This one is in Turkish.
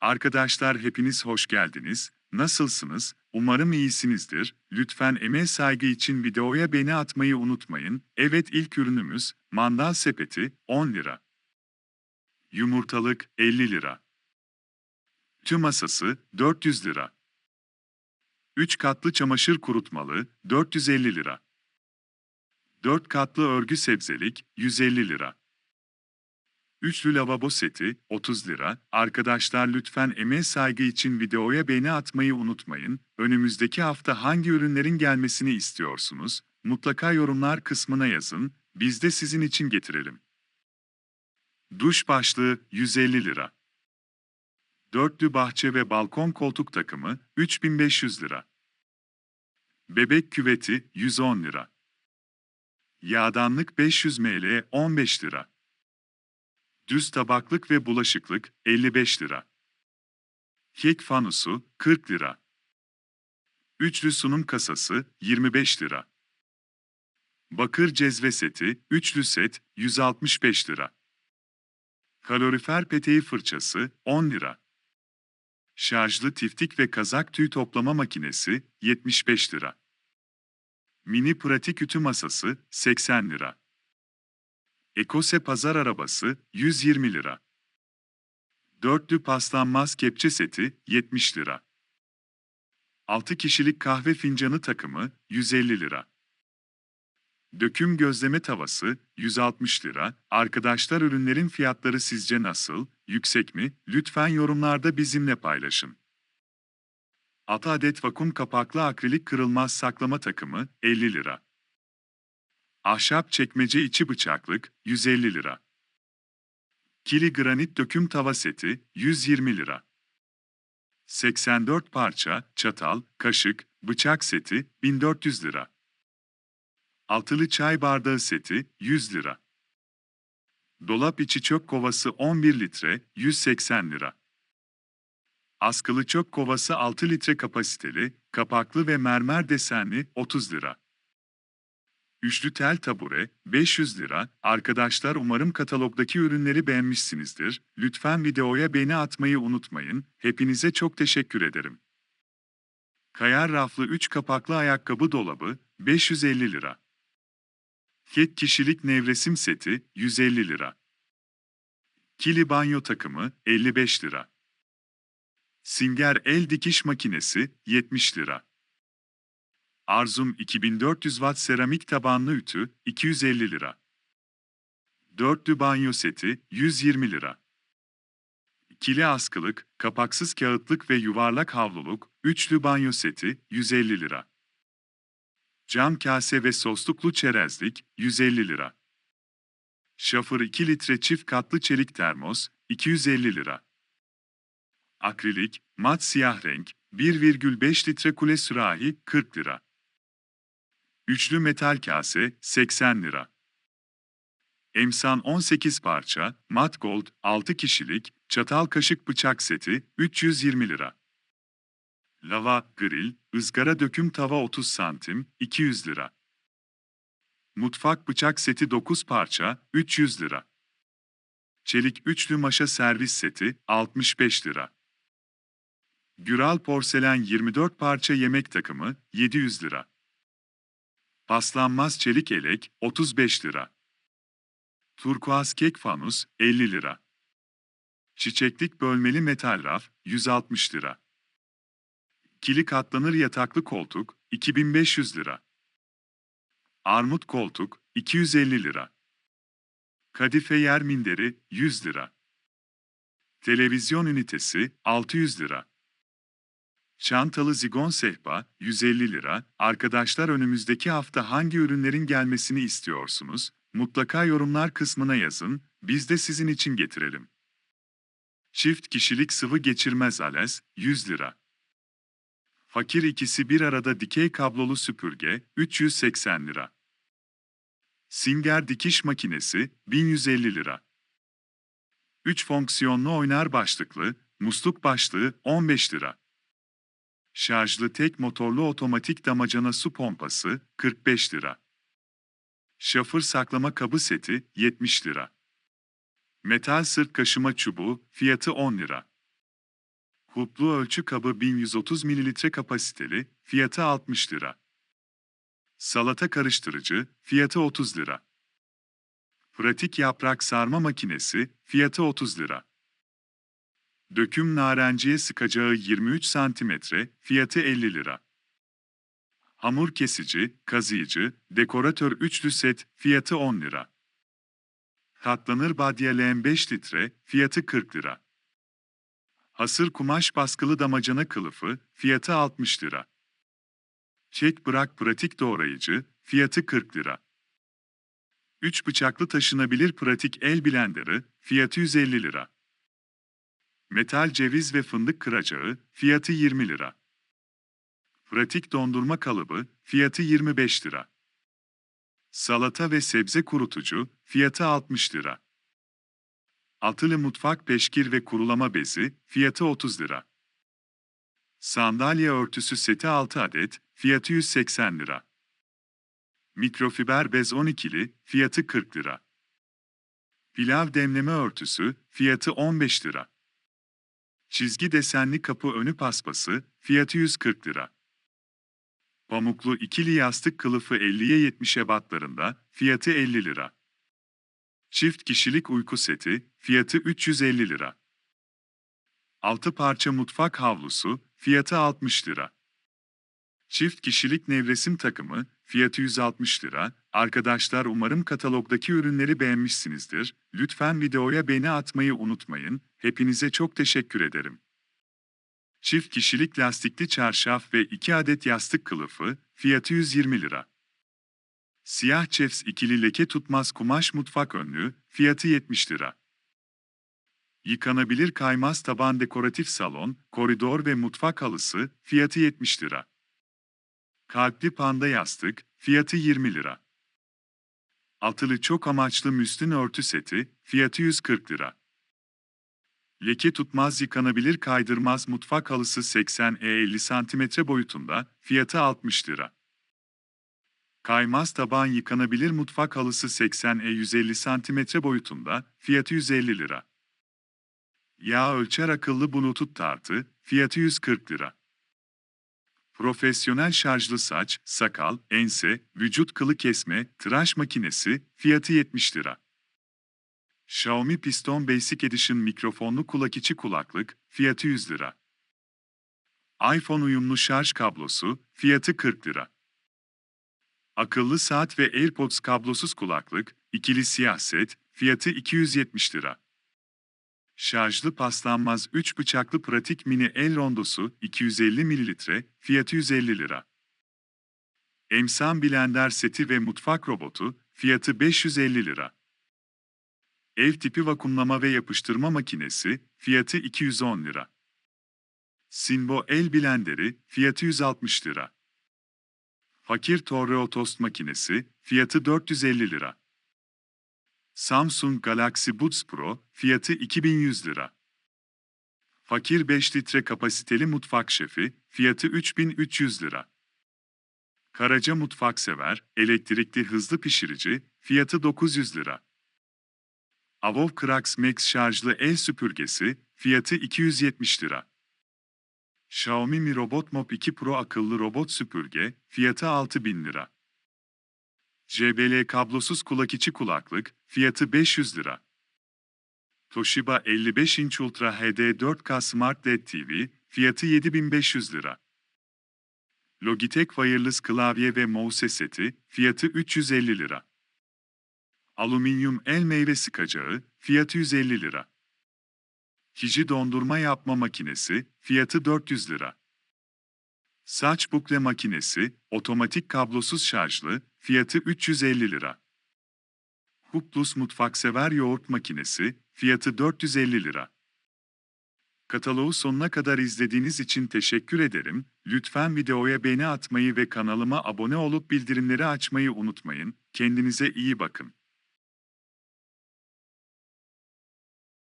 Arkadaşlar hepiniz hoş geldiniz. Nasılsınız? Umarım iyisinizdir. Lütfen emeğe saygı için videoya beğeni atmayı unutmayın. Evet ilk ürünümüz mandal sepeti 10 lira. Yumurtalık 50 lira. Tüm masası 400 lira. 3 katlı çamaşır kurutmalı 450 lira. 4 katlı örgü sebzelik 150 lira. Üçlü lavabo seti 30 lira. Arkadaşlar lütfen emeğe saygı için videoya beğeni atmayı unutmayın. Önümüzdeki hafta hangi ürünlerin gelmesini istiyorsunuz? Mutlaka yorumlar kısmına yazın. Biz de sizin için getirelim. Duş başlığı 150 lira. Dörtlü bahçe ve balkon koltuk takımı 3500 lira. Bebek küveti 110 lira. Yağdanlık 500 ml 15 lira. Düz tabaklık ve bulaşıklık 55 lira. Kek fanusu 40 lira. Üçlü sunum kasası 25 lira. Bakır cezve seti, üçlü set 165 lira. Kalorifer peteği fırçası 10 lira. Şarjlı tiftik ve kazak tüy toplama makinesi 75 lira. Mini pratik ütü masası 80 lira. Ekose pazar arabası 120 lira. Dörtlü paslanmaz kepçe seti 70 lira. 6 kişilik kahve fincanı takımı 150 lira. Döküm gözleme tavası 160 lira. Arkadaşlar ürünlerin fiyatları sizce nasıl? Yüksek mi? Lütfen yorumlarda bizimle paylaşın. 6 adet vakum kapaklı akrilik kırılmaz saklama takımı 50 lira. Ahşap çekmece içi bıçaklık 150 lira. Kili granit döküm tava seti 120 lira. 84 parça çatal, kaşık, bıçak seti 1400 lira. Altılı çay bardağı seti 100 lira. Dolap içi çöp kovası 11 litre 180 lira. Askılı çöp kovası 6 litre kapasiteli, kapaklı ve mermer desenli 30 lira. Üçlü tel tabure, 500 lira. Arkadaşlar umarım katalogdaki ürünleri beğenmişsinizdir. Lütfen videoya beğeni atmayı unutmayın. Hepinize çok teşekkür ederim. Kayar raflı 3 kapaklı ayakkabı dolabı, 550 lira. Ket kişilik nevresim seti, 150 lira. Kili banyo takımı, 55 lira. Singer el dikiş makinesi, 70 lira. Arzum 2400 watt seramik tabanlı ütü 250 lira. Dörtlü banyo seti 120 lira. İkili askılık, kapaksız kağıtlık ve yuvarlak havluluk, üçlü banyo seti 150 lira. Cam kase ve sosluklu çerezlik 150 lira. Şafır 2 litre çift katlı çelik termos 250 lira. Akrilik, mat siyah renk 1,5 litre kule sürahi 40 lira. Üçlü metal kase 80 lira. Emsan 18 parça, mat gold 6 kişilik, çatal kaşık bıçak seti 320 lira. Lava, grill, ızgara döküm tava 30 santim 200 lira. Mutfak bıçak seti 9 parça 300 lira. Çelik üçlü maşa servis seti 65 lira. Güral porselen 24 parça yemek takımı 700 lira. Paslanmaz çelik elek 35 lira. Turkuaz kek fanus 50 lira. Çiçeklik bölmeli metal raf 160 lira. Kili katlanır yataklı koltuk 2500 lira. Armut koltuk 250 lira. Kadife yer minderi 100 lira. Televizyon ünitesi 600 lira. Çantalı zigon sehpa 150 lira. Arkadaşlar önümüzdeki hafta hangi ürünlerin gelmesini istiyorsunuz? Mutlaka yorumlar kısmına yazın. Biz de sizin için getirelim. Çift kişilik sıvı geçirmez ales 100 lira. Fakir ikisi bir arada dikey kablolu süpürge 380 lira. Singer dikiş makinesi 1150 lira. 3 fonksiyonlu oynar başlıklı, musluk başlığı 15 lira. Şarjlı tek motorlu otomatik damacana su pompası 45 lira. Şafır saklama kabı seti 70 lira. Metal sırt kaşıma çubuğu fiyatı 10 lira. Huplu ölçü kabı 1130 ml kapasiteli, fiyatı 60 lira. Salata karıştırıcı, fiyatı 30 lira. Pratik yaprak sarma makinesi, fiyatı 30 lira. Döküm narenciye sıkacağı 23 cm, fiyatı 50 lira. Hamur kesici, kazıyıcı, dekoratör üçlü set, fiyatı 10 lira. Katlanır badyeleğen 5 litre, fiyatı 40 lira. Hasır kumaş baskılı damacana kılıfı, fiyatı 60 lira. Çek bırak pratik doğrayıcı, fiyatı 40 lira. 3 bıçaklı taşınabilir pratik el blenderı, fiyatı 150 lira. Metal ceviz ve fındık kıracağı, fiyatı 20 lira. Pratik dondurma kalıbı, fiyatı 25 lira. Salata ve sebze kurutucu, fiyatı 60 lira. Altılı mutfak peşkir ve kurulama bezi, fiyatı 30 lira. Sandalye örtüsü seti 6 adet, fiyatı 180 lira. Mikrofiber bez 12'li, fiyatı 40 lira. Pilav demleme örtüsü, fiyatı 15 lira. Çizgi desenli kapı önü paspası, fiyatı 140 lira. Pamuklu ikili yastık kılıfı 50'ye 70'e batlarında, fiyatı 50 lira. Çift kişilik uyku seti, fiyatı 350 lira. 6 parça mutfak havlusu, fiyatı 60 lira. Çift kişilik nevresim takımı, fiyatı 160 lira. Arkadaşlar umarım katalogdaki ürünleri beğenmişsinizdir. Lütfen videoya beğeni atmayı unutmayın. Hepinize çok teşekkür ederim. Çift kişilik lastikli çarşaf ve 2 adet yastık kılıfı, fiyatı 120 lira. Siyah çefs ikili leke tutmaz kumaş mutfak önlüğü, fiyatı 70 lira. Yıkanabilir kaymaz taban dekoratif salon, koridor ve mutfak halısı, fiyatı 70 lira. Kalpli panda yastık, fiyatı 20 lira. Altılı çok amaçlı müslin örtü seti, fiyatı 140 lira. Leke tutmaz yıkanabilir kaydırmaz mutfak halısı 80 e 50 cm boyutunda, fiyatı 60 lira. Kaymaz taban yıkanabilir mutfak halısı 80 e 150 cm boyutunda, fiyatı 150 lira. Yağ ölçer akıllı bluetooth tartı, fiyatı 140 lira. Profesyonel şarjlı saç, sakal, ense, vücut kılı kesme, tıraş makinesi, fiyatı 70 lira. Xiaomi Piston Basic Edition mikrofonlu kulak içi kulaklık, fiyatı 100 lira. iPhone uyumlu şarj kablosu, fiyatı 40 lira. Akıllı saat ve AirPods kablosuz kulaklık, ikili siyah set, fiyatı 270 lira. Şarjlı paslanmaz 3 bıçaklı pratik mini el rondosu 250 ml, fiyatı 150 lira. Emsan blender seti ve mutfak robotu, fiyatı 550 lira. Ev tipi vakumlama ve yapıştırma makinesi, fiyatı 210 lira. Sinbo el blenderi, fiyatı 160 lira. Fakir Torreo tost makinesi, fiyatı 450 lira. Samsung Galaxy Buds Pro, fiyatı 2100 lira. Fakir 5 litre kapasiteli mutfak şefi, fiyatı 3300 lira. Karaca mutfak sever, elektrikli hızlı pişirici, fiyatı 900 lira. Avov Krax Max şarjlı el süpürgesi, fiyatı 270 lira. Xiaomi Mi Robot Mop 2 Pro akıllı robot süpürge, fiyatı 6000 lira. JBL kablosuz kulak içi kulaklık, fiyatı 500 lira. Toshiba 55 inç Ultra HD 4K Smart LED TV, fiyatı 7500 lira. Logitech Wireless klavye ve mouse seti, fiyatı 350 lira. Alüminyum el meyve sıkacağı, fiyatı 150 lira. Kiji dondurma yapma makinesi, fiyatı 400 lira. Saç bukle makinesi, otomatik kablosuz şarjlı, fiyatı 350 lira. Huplus mutfaksever yoğurt makinesi, fiyatı 450 lira. Kataloğu sonuna kadar izlediğiniz için teşekkür ederim. Lütfen videoya beğeni atmayı ve kanalıma abone olup bildirimleri açmayı unutmayın. Kendinize iyi bakın.